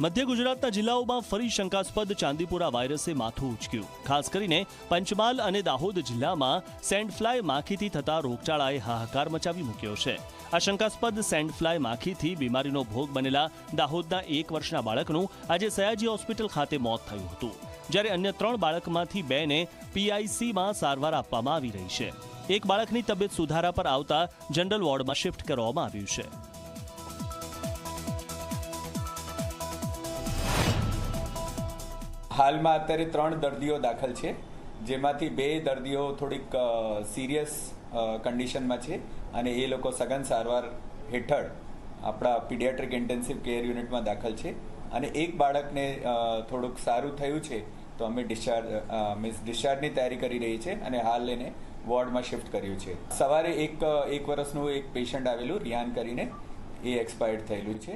મધ્ય ગુજરાતના જિલ્લાઓમાં ફરી શંકાસ્પદ ચાંદીપુરા વાયરસે માથું ઉચક્યું. ખાસ કરીને પંચમહાલ અને દાહોદ જિલ્લામાં સેન્ડફ્લાય માખીથી થતા રોગચાળાએ હાહાકાર મચાવી મૂક્યો છે. આ શંકાસ્પદ સેન્ડફ્લાય માખીથી બીમારીનો ભોગ બનેલા દાહોદના એક વર્ષના બાળકનું આજે સયાજી હોસ્પિટલ ખાતે મોત થયું હતું. જ્યારે અન્ય ત્રણ બાળકમાંથી બેને પીઆઈસીમાં સારવાર આપવામાં આવી રહી છે. એક બાળકની તબિયત સુધારા પર આવતા જનરલ વોર્ડમાં શિફ્ટ કરવામાં આવ્યું છે. હાલમાં અત્યારે ત્રણ દર્દીઓ દાખલ છે, જેમાંથી બે દર્દીઓ થોડીક સિરિયસ કન્ડિશનમાં છે અને એ લોકો સઘન સારવાર હેઠળ આપણા પીડિયાટ્રિક ઇન્ટેન્સિવ કેર યુનિટમાં દાખલ છે. અને એક બાળકને થોડુંક સારું થયું છે, તો અમે ડિસ્ચાર્જ મીન્સ ડિસ્ચાર્જની તૈયારી કરી રહી છે અને હાલ એને વોર્ડમાં શિફ્ટ કર્યું છે. સવારે એક એક વર્ષનું એક પેશન્ટ આવેલું રિયાન કરીને એ એક્સપાયર્ડ થયેલું છે.